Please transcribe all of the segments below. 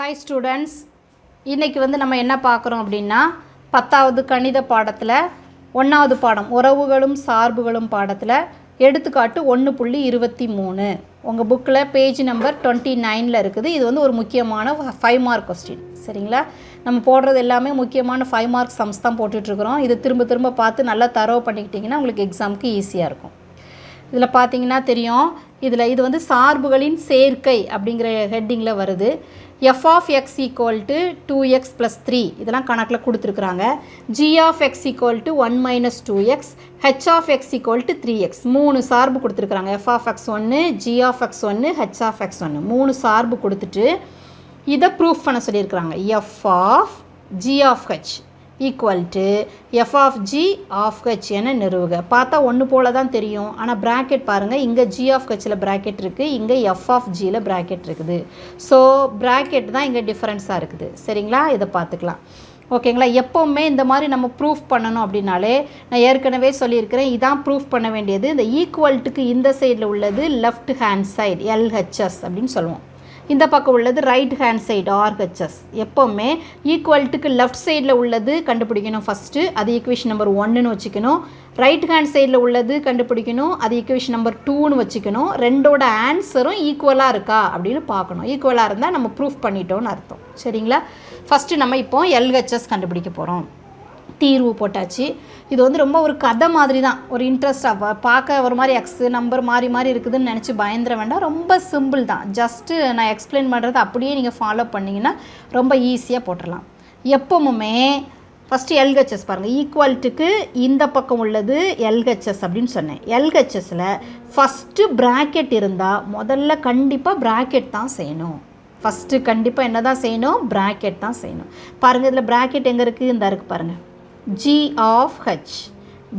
Hi students இன்றைக்கி வந்து நம்ம என்ன பார்க்குறோம் அப்படின்னா பத்தாவது கணித பாடத்தில் ஒன்றாவது பாடம் உறவுகளும் சார்புகளும் பாடத்தில் எடுத்துக்காட்டு ஒன்று புள்ளி இருபத்தி மூணு. உங்கள் புக்கில் பேஜ் நம்பர் டுவெண்ட்டி நைனில் இருக்குது. இது வந்து ஒரு முக்கியமான ஃபைவ் மார்க் கொஸ்டின் சரிங்களா? நம்ம போடுறது எல்லாமே முக்கியமான ஃபைவ் மார்க் சம்ஸ் தான் போட்டுட்ருக்குறோம். இது திரும்ப திரும்ப பார்த்து நல்லா தரவு பண்ணிக்கிட்டிங்கன்னா உங்களுக்கு எக்ஸாமுக்கு ஈஸியாக இருக்கும். இதில் பார்த்தீங்கன்னா தெரியும். இதில் இது வந்து சார்புகளின் சேர்க்கை அப்படிங்கிற ஹெட்டிங்கில் வருது. F of X equal to two X plus three இதெல்லாம் கணக்கில் கொடுத்துருக்குறாங்க. G of X equal to one minus two X H of X equal to three X மூணு சார்பு கொடுத்துருக்குறாங்க. எஃப் ஆஃப் எக்ஸ் ஒன்று ஜி ஆஃப் எக்ஸ் ஒன்று H of X ஒன்று மூணு சார்பு கொடுத்துட்டு இதை ப்ரூஃப் பண்ண சொல்லியிருக்கிறாங்க. F of G of H equal to F of G of H என நிறுவுக. பார்த்தா ஒன்று போல தான் தெரியும். ஆனால் ப்ராக்கெட் பாருங்கள் இங்கே ஜி ஆஃப் ஹெச்சில் ப்ராக்கெட் இருக்குது இங்கே எஃப் ஆஃப் ஜியில் ப்ராக்கெட் இருக்குது. ஸோ ப்ராக்கெட் தான் இங்கே டிஃப்ரென்ஸாக இருக்குது. சரிங்களா? இதை பார்த்துக்கலாம். ஓகேங்களா? எப்போவுமே இந்த மாதிரி நம்ம ப்ரூஃப் பண்ணணும் அப்படின்னாலே நான் ஏற்கனவே சொல்லியிருக்கிறேன் இதான் ப்ரூஃப் பண்ண வேண்டியது. இந்த ஈக்குவல்ட்டுக்கு இந்த சைடில் உள்ளது லெஃப்ட் ஹேண்ட் சைடு எல்ஹெச்எஸ் அப்படின்னு சொல்லுவோம். இந்த பக்கம் உள்ளது ரைட் ஹேண்ட் சைடு ஆர்ஹெச்எஸ் எப்போவுமே ஈக்குவல்ட்டுக்கு லெஃப்ட் சைடில் உள்ளது கண்டுபிடிக்கணும் ஃபஸ்ட்டு அது ஈக்குவேஷன் நம்பர் ஒன்றுன்னு வச்சுக்கணும். ரைட் ஹேண்ட் சைடில் உள்ளது கண்டுபிடிக்கணும். அது ஈக்குவேஷன் நம்பர் டூன்னு வச்சுக்கணும். ரெண்டோட ஆன்சரும் ஈக்குவலாக இருக்கா அப்படின்னு பார்க்கணும். ஈக்குவலாக இருந்தால் நம்ம ப்ரூஃப் பண்ணிட்டோம்னு அர்த்தம். சரிங்களா? ஃபஸ்ட்டு நம்ம இப்போ எல்ஹெச்எஸ் கண்டுபிடிக்க போகிறோம் தீர்வு போட்டாச்சு. இது வந்து ரொம்ப ஒரு கதை மாதிரி தான். ஒரு இன்ட்ரெஸ்டாக பார்க்க ஒரு மாதிரி எக்ஸ் நம்பர் மாறி மாறி இருக்குதுன்னு நினச்சி பயந்துட வேண்டாம். ரொம்ப சிம்பிள் தான். ஜஸ்ட்டு நான் எக்ஸ்பிளைன் பண்ணுறது அப்படியே நீங்கள் ஃபாலோ பண்ணிங்கன்னா ரொம்ப ஈஸியாக போட்டுடலாம் எப்பவுமே ஃபஸ்ட்டு எல்ஹெச்எஸ் பாருங்கள் ஈக்குவல்ட்டுக்கு இந்த பக்கம் உள்ளது எல்ஹெச்எஸ் அப்படின்னு சொன்னேன். எல்ஹெச்எஸில் ஃபஸ்ட்டு ப்ராக்கெட் இருந்தால் முதல்ல கண்டிப்பாக ப்ராக்கெட் தான் செய்யணும். ஃபஸ்ட்டு கண்டிப்பாக என்ன தான் செய்யணும்? ப்ராக்கெட் தான் செய்யணும். பாருங்கள் இதில் ப்ராக்கெட் எங்கே இருக்குது இந்த இருக்குது பாருங்கள் G of H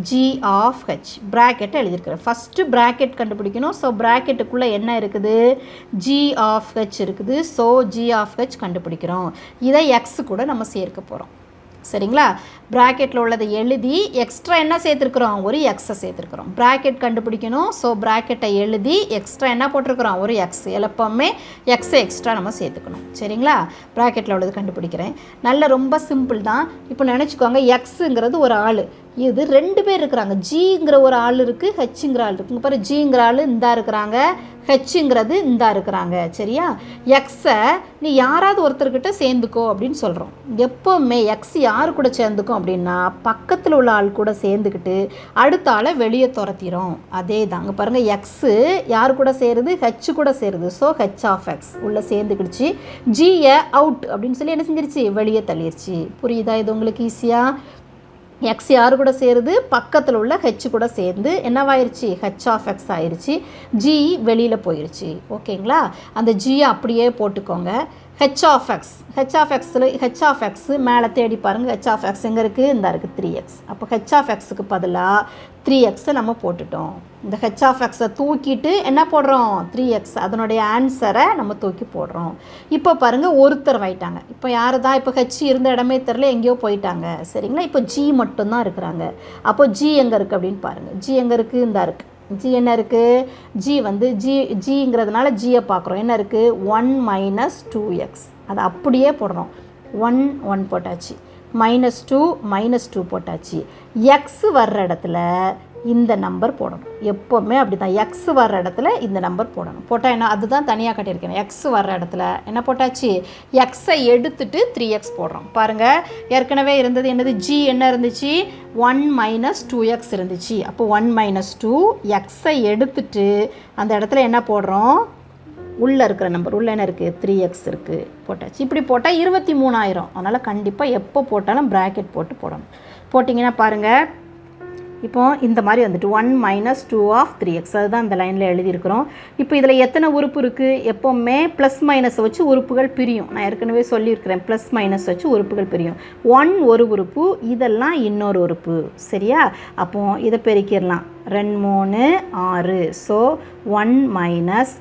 G of H ப்ராக்கெட்டை எழுதியிருக்கிறேன். ஃபஸ்ட்டு ப்ராக்கெட் கண்டுபிடிக்கணும். ஸோ ப்ராக்கெட்டுக்குள்ளே என்ன இருக்குது? ஜி ஆஃப் ஹெச் இருக்குது. ஸோ ஜி ஆஃப் ஹெச் கண்டுபிடிக்கிறோம். இதை எக்ஸ் கூட நம்ம சேர்க்க போகிறோம் சரிங்களா? ப்ராக்கெட்டில் உள்ளதை எழுதி எக்ஸ்ட்ரா என்ன சேர்த்துருக்குறோம்? ஒரு எக்ஸை சேர்த்துருக்குறோம். ப்ராக்கெட் கண்டுபிடிக்கணும். ஸோ ப்ராக்கெட்டை எழுதி எக்ஸ்ட்ரா என்ன போட்டிருக்கிறோம்? ஒரு எக்ஸ் எப்போவுமே எக்ஸை எக்ஸ்ட்ரா நம்ம சேர்த்துக்கணும். சரிங்களா? ப்ராக்கெட்டில் உள்ளது கண்டுபிடிக்கிறேன். நல்ல ரொம்ப சிம்பிள் தான். இப்போ நினச்சிக்கோங்க எக்ஸுங்கிறது ஒரு ஆள். இது ரெண்டு பேர் இருக்கிறாங்க. ஜிங்கிற ஒரு ஆள் இருக்குது ஹெச்சுங்கிற ஆள் இருக்குது பாரு ஜிங்கிற ஆள் இந்தா இருக்கிறாங்க ஹெச்சுங்கிறது இந்தா இருக்கிறாங்க. சரியா? எக்ஸை நீ யாராவது ஒருத்தர்கிட்ட சேர்ந்துக்கோ அப்படின்னு சொல்கிறோம் எப்போவுமே எக்ஸ் யார் கூட சேர்ந்துக்கும் அப்படின்னா பக்கத்தில் உள்ள ஆள் கூட சேர்ந்துக்கிட்டு அடுத்த ஆளை வெளியே துரத்திடும் அதே தாங்க பாருங்கள் எக்ஸு யார் கூட சேருது? ஹெச் கூட சேருது. ஸோ ஹெச் ஆஃப் எக்ஸ் உள்ளே சேர்ந்துக்கிடுச்சு ஜிஏ அவுட் அப்படின்னு சொல்லி என்ன செஞ்சிருச்சு? வெளியே தள்ளிடுச்சு புரியுதா? இது உங்களுக்கு ஈஸியாக எக்ஸ் யார் கூட சேருது? பக்கத்தில் உள்ள ஹெச் கூட சேர்ந்து என்னவாயிருச்சு? ஹெச் ஆஃப் எக்ஸ் ஆயிடுச்சு ஜி வெளியில் போயிடுச்சு ஓகேங்களா? அந்த ஜியை அப்படியே போட்டுக்கோங்க. H of X H of எக்ஸில் ஹெச் ஆஃப் மேலே தேடி பாருங்கள் ஹெச் ஆஃப் எக்ஸ் எங்கே இருக்குது இந்த இருக்குது த்ரீ எக்ஸ் அப்போ ஹெச் ஆஃப் எக்ஸுக்கு பதிலாக த்ரீ எக்ஸை நம்ம போட்டுட்டோம். இந்த ஹெச் ஆஃப் எக்ஸை தூக்கிட்டு என்ன போடுறோம்? த்ரீ எக்ஸ் அதனுடைய ஆன்சரை நம்ம தூக்கி போடுறோம். இப்போ பாருங்கள் ஒருத்தர் வாயிட்டாங்க. இப்போ யார் தான் இப்போ ஹெச் இருந்த இடமே தெரில எங்கேயோ போயிட்டாங்க. சரிங்களா? இப்போ ஜி மட்டும்தான் இருக்கிறாங்க. அப்போ ஜி எங்கே இருக்குது அப்படின்னு பாருங்கள் ஜி எங்கே இருக்குது இந்த இருக்குது ஜி என்ன இருக்குது ஜி வந்து ஜி ஜிங்கிறதுனால ஜியை பார்க்குறோம். என்ன இருக்குது ஒன் மைனஸ் டூ எக்ஸ் அதை அப்படியே போடுறோம் ஒன் ஒன் போட்டாச்சு. மைனஸ் டூ மைனஸ் டூ போட்டாச்சு. எக்ஸ் வர்ற இடத்துல இந்த நம்பர் போடணும். எப்போவுமே அப்படி தான் எக்ஸ் வர்ற இடத்துல இந்த நம்பர் போடணும். போட்டால் என்ன? அதுதான் தனியாக கட்டியிருக்கேன். எக்ஸ் வர்ற இடத்துல. என்ன போட்டாச்சு? எக்ஸை எடுத்துட்டு த்ரீ எக்ஸ் போடுறோம். பாருங்கள் ஏற்கனவே இருந்தது என்னது? ஜி என்ன இருந்துச்சு? ஒன் மைனஸ் டூ எக்ஸ் இருந்துச்சு. அப்போ ஒன் மைனஸ் டூ எக்ஸை எடுத்துட்டு அந்த இடத்துல என்ன போடுறோம்? உள்ளே இருக்கிற நம்பர் உள்ளே என்ன இருக்குது த்ரீ எக்ஸ் இருக்குது போட்டாச்சு. இப்படி போட்டால் இருபத்தி மூணாயிரம். அதனால் கண்டிப்பாக எப்போ போட்டாலும் ப்ராக்கெட் போட்டு போடணும். போட்டிங்கன்னா பாருங்கள் இப்போ இந்த மாதிரி வந்துட்டு one minus two of three X அதுதான் இந்த லைனில் எழுதியிருக்கிறோம். இப்போ இதில் எத்தனை உறுப்பு இருக்குது எப்போவுமே ப்ளஸ் மைனஸை வச்சு உறுப்புகள் பிரியும். நான் ஏற்கனவே சொல்லியிருக்கிறேன் ப்ளஸ் மைனஸ் வச்சு உறுப்புகள் பிரியும். ஒன் ஒரு உறுப்பு இதெல்லாம் இன்னொரு உறுப்பு. சரியா? அப்போ இதை பெருக்கிடலாம். ரெண்டு மூணு ஆறு. ஸோ ஒன் மைனஸ்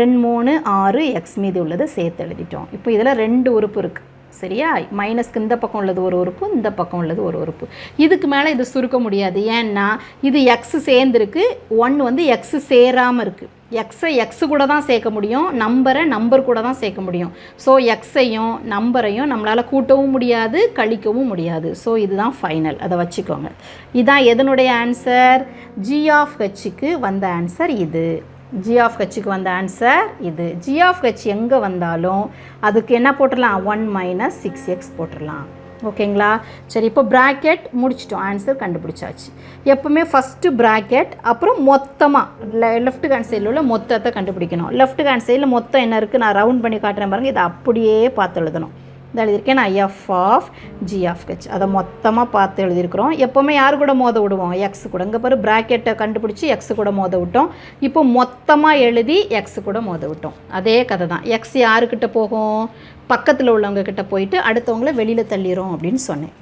ரெண்டு மூணு ஆறு எக்ஸ் மீதி உள்ளதை சேர்த்து எழுதிட்டோம். இப்போ இதில் ரெண்டு உறுப்பு இருக்குது சரியா? மைனஸ்க்கு இந்த பக்கம் உள்ளது ஒரு உறுப்பு இந்த பக்கம் உள்ளது ஒரு உறுப்பு. இதுக்கு மேலே இது சுருக்க முடியாது. ஏன்னா இது எக்ஸு சேர்ந்துருக்கு. ஒன் வந்து எக்ஸு சேராமல் இருக்குது எக்ஸை எக்ஸு கூட தான் சேர்க்க முடியும். நம்பரை நம்பர் கூட தான் சேர்க்க முடியும். ஸோ எக்ஸையும் நம்பரையும் நம்மளால் கூட்டவும் முடியாது கழிக்கவும் முடியாது. ஸோ இதுதான் ஃபைனல் அதை வச்சுக்கோங்க. இதுதான் எதனுடைய ஆன்சர் ஜி ஆஃப் ஹெச்சுக்கு வந்த ஆன்சர் இது. ஜி ஆஃப் ஹெச்சுக்கு வந்த ஆன்சர் இது. ஜி ஆஃப் ஹெச் எங்கே வந்தாலும் அதுக்கு என்ன போட்டுடலாம்? ஒன் மைனஸ் சிக்ஸ் எக்ஸ் போட்டுடலாம். ஓகேங்களா சரி இப்போ ப்ராக்கெட் முடிச்சிட்டோம். ஆன்சர் கண்டுபிடிச்சாச்சு. எப்போவுமே ஃபஸ்ட்டு ப்ராக்கெட் அப்புறம் மொத்தமாக லெஃப்ட் ஹேண்ட் சைடில் உள்ள மொத்தத்தை கண்டுபிடிக்கணும். லெஃப்ட் ஹேண்ட் சைடில் மொத்தம் என்ன இருக்குது நான் ரவுண்ட் பண்ணி காட்டுறேன் பாருங்கள் இதை அப்படியே பார்த்து எழுதணும். இந்த எழுதியிருக்கேன். நான் F of G of H அதை மொத்தமாக பார்த்து எழுதியிருக்கிறோம். எப்போவுமே யார் கூட மோத விடுவோம்? எக்ஸ் கூட. இங்கே பாரு ப்ராக்கெட்டை கண்டுபிடிச்சி எக்ஸ் கூட மோத விட்டோம். இப்போ மொத்தமாக எழுதி எக்ஸ் கூட மோத விட்டோம். அதே கதை தான். எக்ஸ் யாருக்கிட்ட போகும்? பக்கத்தில் உள்ளவங்கக்கிட்ட போயிட்டு அடுத்தவங்கள வெளியில் தள்ளிடும் அப்படின்னு சொன்னேன்.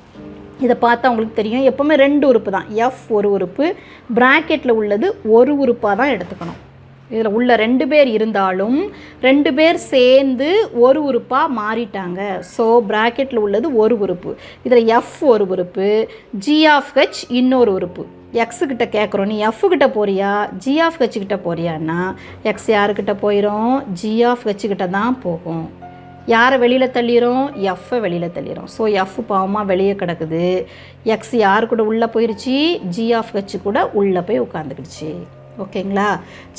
இதை பார்த்தா உங்களுக்கு தெரியும். எப்போவுமே ரெண்டு உறுப்பு தான். எஃப் ஒரு உறுப்பு ப்ராக்கெட்டில் உள்ளது ஒரு உறுப்பாக தான் எடுத்துக்கணும். இதில் உள்ள ரெண்டு பேர் இருந்தாலும் ரெண்டு பேர் சேர்ந்து ஒரு உறுப்பாக மாறிட்டாங்க. ஸோ ப்ராக்கெட்டில் உள்ளது ஒரு உறுப்பு. இதில் எஃப் ஒரு உறுப்பு ஜி ஆஃப் ஹெச் இன்னொரு உறுப்பு. எக்ஸுக்கிட்ட கேட்குறோம் நீ எஃப் கிட்ட போறியா? ஜி ஆஃப் ஹெச் கிட்ட போறியான்னா எக்ஸ் யாருக்கிட்ட போயிடும் ஜி ஆஃப் ஹெச்சுக்கிட்ட தான் போகும். யாரை வெளியில் தள்ளிடும் எஃப்பை வெளியில் தள்ளிடும் ஸோ எஃப் பாவமாக வெளியே கிடக்குது. எக்ஸ் யார் கூட உள்ளே போயிடுச்சு ஜி ஆஃப் ஹெச் கூட உள்ளே போய் உட்காந்துக்கிடுச்சு ஓகேங்களா?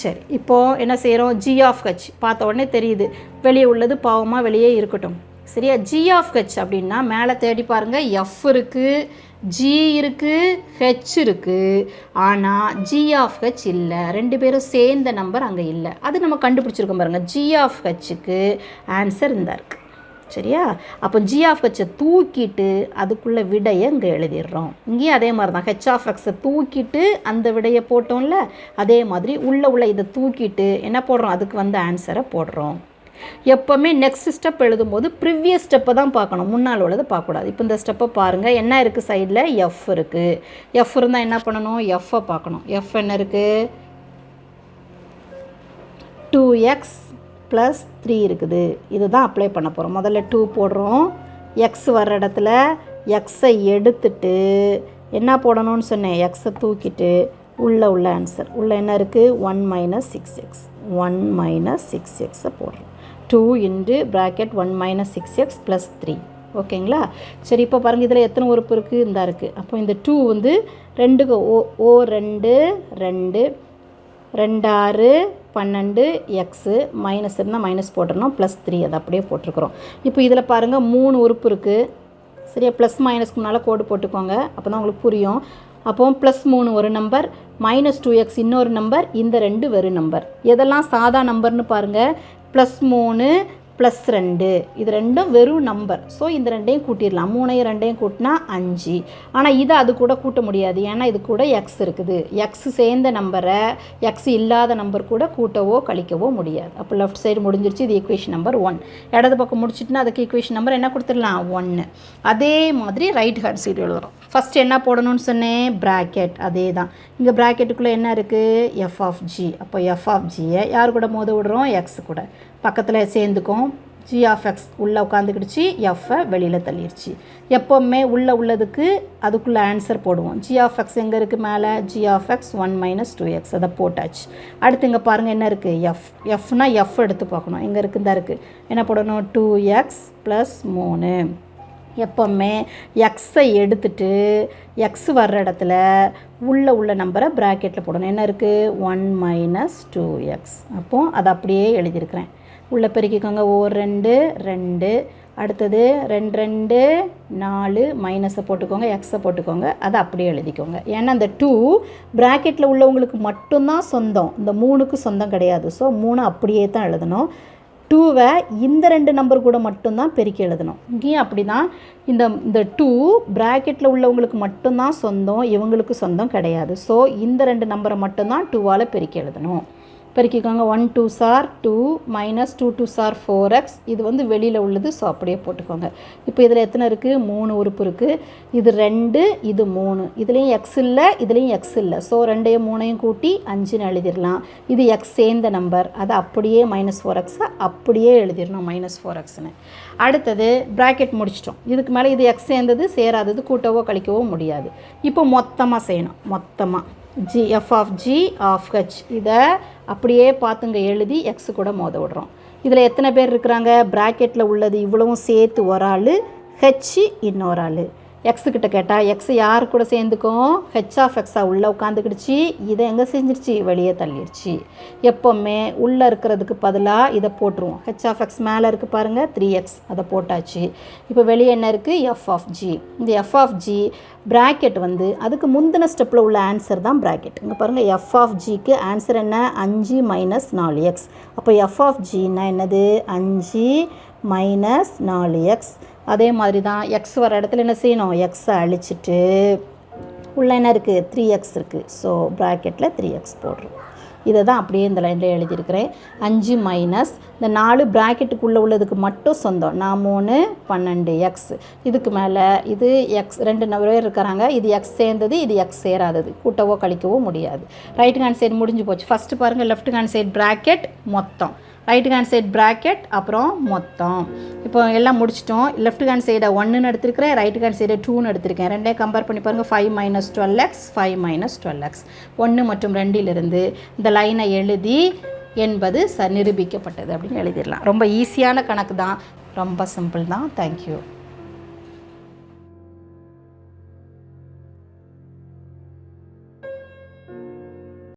சரி இப்போது என்ன செய்கிறோம் ஜி ஆஃப் ஹெச் பார்த்த உடனே தெரியுது. வெளியே உள்ளது பாவமாக வெளியே இருக்கட்டும். சரியா? ஜி ஆஃப் ஹெச் அப்படின்னா மேலே தேடி பாருங்கள் எஃப் இருக்குது ஜி இருக்குது ஹெச் இருக்குது ஆனால் ஜி ஆஃப் ஹெச் இல்லை. ரெண்டு பேரும் சேர்ந்த நம்பர் அங்கே இல்லை. அது நம்ம கண்டுபிடிச்சிருக்கோம் பாருங்கள் ஜி ஆஃப் ஹெச்சுக்கு ஆன்சர் இந்த இருக்குது சரியா? அப்போ ஜி ஆஃப் ஹெச்சை தூக்கிட்டு அதுக்குள்ள விடையை இங்கே எழுதிடுறோம். இங்கேயும் அதே மாதிரி தான் ஹெச் ஆஃப் எக்ஸை தூக்கிட்டு அந்த விடையை போட்டோம்ல அதே மாதிரி உள்ளே உள்ள இதை தூக்கிட்டு என்ன போடுறோம்? அதுக்கு வந்து ஆன்சரை போடுறோம். எப்போவுமே நெக்ஸ்ட் ஸ்டெப் எழுதும்போது ப்ரிவியஸ் ஸ்டெப்பை தான் பார்க்கணும். முன்னால் உள்ளதை பார்க்கக்கூடாது. இப்போ இந்த ஸ்டெப்பை பாருங்கள் என்ன இருக்குது சைடில் எஃப் இருக்குது எஃப் இருந்தால் என்ன பண்ணணும்? எஃப்பை பார்க்கணும். எஃப் என்ன இருக்குது டூ எக்ஸ் ப்ளஸ் த்ரீ இருக்குது. இதுதான் அப்ளை பண்ண போகிறோம் முதல்ல டூ போடுறோம். எக்ஸ் வர்ற இடத்துல எக்ஸை எடுத்துட்டு என்ன போடணும்னு சொன்னேன்? எக்ஸை தூக்கிட்டு உள்ளே உள்ள ஆன்சர் உள்ளே என்ன இருக்குது one minus six X one minus six எக்ஸை போடுறோம். Two into bracket one minus six X plus three ஓகேங்களா? சரி இப்போ பாருங்கள் இதில் எத்தனை உறுப்பு இருக்குது இந்த இருக்குது அப்போ இந்த டூ வந்து ரெண்டுக்கு ஓ ஓ ரெண்டு ரெண்டு ரெண்டாறு பன்னெண்டு எக்ஸு மைனஸ் இருந்தால் மைனஸ் போட்டுறணும் ப்ளஸ் த்ரீ அதை அப்படியே போட்டிருக்கிறோம். இப்போ இதில் பாருங்கள் மூணு உறுப்பு இருக்குது சரியா? ப்ளஸ் மைனஸ்க்கு முன்னால் கோடு போட்டுக்கோங்க. அப்போ தான் உங்களுக்கு புரியும். அப்போ ப்ளஸ் மூணு ஒரு நம்பர் மைனஸ் டூ எக்ஸ் இன்னொரு நம்பர் இந்த ரெண்டு வெறும் நம்பர் எதெல்லாம் சாதா நம்பர்னு பாருங்கள் ப்ளஸ் மூணு ப்ளஸ் ரெண்டு. இது ரெண்டும் வெறும் நம்பர் ஸோ இந்த ரெண்டையும் கூட்டிடலாம். மூணையும் ரெண்டையும் கூட்டினா அஞ்சு. ஆனால் இதை அது கூட கூட்ட முடியாது. ஏன்னா இது கூட எக்ஸ் இருக்குது. எக்ஸ் சேர்ந்த நம்பரை எக்ஸ் இல்லாத நம்பர் கூட கூட்டவோ கழிக்கவோ முடியாது. அப்போ லெஃப்ட் சைடு முடிஞ்சிருச்சு. இது ஈக்குவேஷன் நம்பர் ஒன் இடது பக்கம் முடிச்சிட்டுனா அதுக்கு ஈக்குவேஷன் நம்பர் என்ன கொடுத்துடலாம்? ஒன்று அதே மாதிரி ரைட் ஹேண்ட் சைடு எழுதுறோம். ஃபஸ்ட் என்ன போடணும்னு சொன்னேன்? ப்ராக்கெட் அதே தான் இங்கே ப்ராக்கெட்டுக்குள்ளே என்ன இருக்குது எஃப் ஆஃப் ஜி அப்போ எஃப் ஆஃப் ஜியை யார் கூட மோத விடுறோம்? எக்ஸ் கூட. பக்கத்தில் சேர்ந்துக்கும். ஜி ஆஃப் எக்ஸ் உள்ளே உட்காந்துக்கிடுச்சு எஃப்ஐ வெளியில் தள்ளிடுச்சு எப்போவுமே உள்ளே உள்ளதுக்கு அதுக்குள்ளே ஆன்சர் போடுவோம். ஜி ஆஃப் எக்ஸ் எங்கே இருக்குது மேலே? G of X one minus two X அதை போட்டாச்சு. அடுத்து இங்கே பாருங்கள் என்ன இருக்குது எஃப் எஃப்னா எஃப் எடுத்து பார்க்கணும். எங்கே இருக்குது தான் இருக்குது என்ன போடணும்? டூ எக்ஸ் ப்ளஸ் மூணு. எப்போவுமே எக்ஸை எடுத்துட்டு எக்ஸ் வர்ற இடத்துல உள்ள உள்ள நம்பரை ப்ராக்கெட்டில் போடணும். என்ன இருக்குது ஒன் மைனஸ் டூ எக்ஸ் அப்போது அதை அப்படியே எழுதியிருக்கிறேன். உள்ளே பெருக்கிக்கோங்க. ஓ ரெண்டு ரெண்டு. அடுத்தது ரெண்டு ரெண்டு நாலு மைனஸை போட்டுக்கோங்க. எக்ஸை போட்டுக்கோங்க. அதை அப்படியே எழுதிக்கோங்க. ஏன்னா அந்த டூ ப்ராக்கெட்டில் உள்ளவங்களுக்கு மட்டும்தான் சொந்தம். இந்த மூணுக்கு சொந்தம் கிடையாது. ஸோ மூணு அப்படியே தான் எழுதணும். டூவை இந்த ரெண்டு நம்பர் கூட மட்டும்தான் பெருக்கி எழுதணும். இங்கேயும் அப்படி தான் இந்த இந்த டூ ப்ராக்கெட்டில் உள்ளவங்களுக்கு மட்டும்தான் சொந்தம். இவங்களுக்கு சொந்தம் கிடையாது. ஸோ இந்த ரெண்டு நம்பரை மட்டும்தான் டூவால் பெருக்கி எழுதணும். பெருக்கிக்கோங்க. ஒன் டூ சார் டூ மைனஸ் டூ டூ சார் ஃபோர் எக்ஸ் இது வந்து வெளியில் உள்ளது ஸோ அப்படியே போட்டுக்கோங்க. இப்போ இதில் எத்தனை இருக்குது மூணு உறுப்பு இருக்குது இது ரெண்டு இது மூணு. இதுலேயும் எக்ஸ் இல்லை இதுலேயும் எக்ஸ் இல்லை. ஸோ ரெண்டையும் மூணையும் கூட்டி அஞ்சுன்னு எழுதிடலாம். இது எக்ஸ் சேர்ந்த நம்பர் அதை அப்படியே மைனஸ் ஃபோர் எக்ஸை அப்படியே எழுதிடணும் மைனஸ் ஃபோர் எக்ஸ்னு அடுத்தது ப்ராக்கெட் முடிச்சிட்டோம். இதுக்கு மேலே இது எக்ஸ் சேர்ந்தது சேராதது கூட்டவோ கழிக்கவோ முடியாது. இப்போ மொத்தமாக செய்யணும். மொத்தமாக G F of G of H இதை அப்படியே பார்த்துங்க எழுதி எக்ஸ் கூட மோத விடுறோம். இதில் எத்தனை பேர் இருக்கிறாங்க? ப்ராக்கெட்டில் உள்ளது இவ்வளவும் சேர்த்து ஒரு ஆள் ஹெச் இன்னொரு ஆள். எக்ஸுக்கிட்ட கேட்டால் எக்ஸ் யார் கூட சேர்ந்துக்கும்? ஹெச் ஆஃப் எக்ஸாக உள்ளே உட்காந்துக்கிடுச்சு இதை எங்கே செஞ்சிருச்சு? வெளியே தள்ளிடுச்சு எப்போவுமே உள்ளே இருக்கிறதுக்கு பதிலாக இதை போட்டுருவோம். ஹெச் ஆஃப் எக்ஸ் மேலே இருக்குது பாருங்கள் த்ரீ எக்ஸ் அதை போட்டாச்சு. இப்போ வெளியே என்ன இருக்குது எஃப் ஆஃப் ஜி இந்த எஃப் ஆஃப் ஜி ப்ராக்கெட் வந்து அதுக்கு முந்தின ஸ்டெப்பில் உள்ள ஆன்சர் தான் ப்ராக்கெட் இங்கே பாருங்கள் எஃப் ஆஃப் ஜிக்கு ஆன்சர் என்ன? அஞ்சு மைனஸ் நாலு எக்ஸ் அப்போ எஃப் ஆஃப் ஜின்னா என்னது? அஞ்சு மைனஸ் நாலு எக்ஸ் அதே மாதிரி தான் எக்ஸ் வர இடத்துல என்ன செய்யணும்? எக்ஸை அழிச்சிட்டு உள்ள என்ன இருக்குது த்ரீ எக்ஸ் இருக்குது ஸோ ப்ராக்கெட்டில் த்ரீ எக்ஸ் போடுறோம். இதை தான் அப்படியே இந்த லைனில் எழுதியிருக்கிறேன். அஞ்சு மைனஸ் இந்த நாலு ப்ராக்கெட்டுக்குள்ளே உள்ளதுக்கு மட்டும் சொந்தம். நான் மூணு பன்னெண்டு எக்ஸ் இதுக்கு மேலே இது எக்ஸ் ரெண்டு பேர் இருக்கிறாங்க. இது எக்ஸ் சேர்ந்தது இது எக்ஸ் சேராதது. கூட்டவோ கழிக்கவோ முடியாது. ரைட் ஹேண்ட் சைடு முடிஞ்சு போச்சு. ஃபஸ்ட்டு பாருங்கள் லெஃப்ட் ஹேண்ட் சைடு ப்ராக்கெட் மொத்தம். ரைட் ஹேண்ட் சைடு ப்ராக்கெட் அப்புறம் மொத்தம். இப்போ எல்லாம் முடிச்சிட்டோம். லெஃப்ட் ஹேண்ட் சைடை ஒன்றுன்னு எடுத்திருக்கிறேன். ரைட் ஹேண்ட் சைடை டூன்னு எடுத்திருக்கேன். ரெண்டே கம்பேர் பண்ணி பாருங்கள் five minus twelve x five minus twelve x ஒன்று மற்றும் ரெண்டிலிருந்து இந்த லைனை எழுதி என்பது ச நிரூபிக்கப்பட்டது அப்படின்னு எழுதிடலாம். ரொம்ப ஈஸியான கணக்கு தான் ரொம்ப சிம்பிள் தான். தேங்க்யூ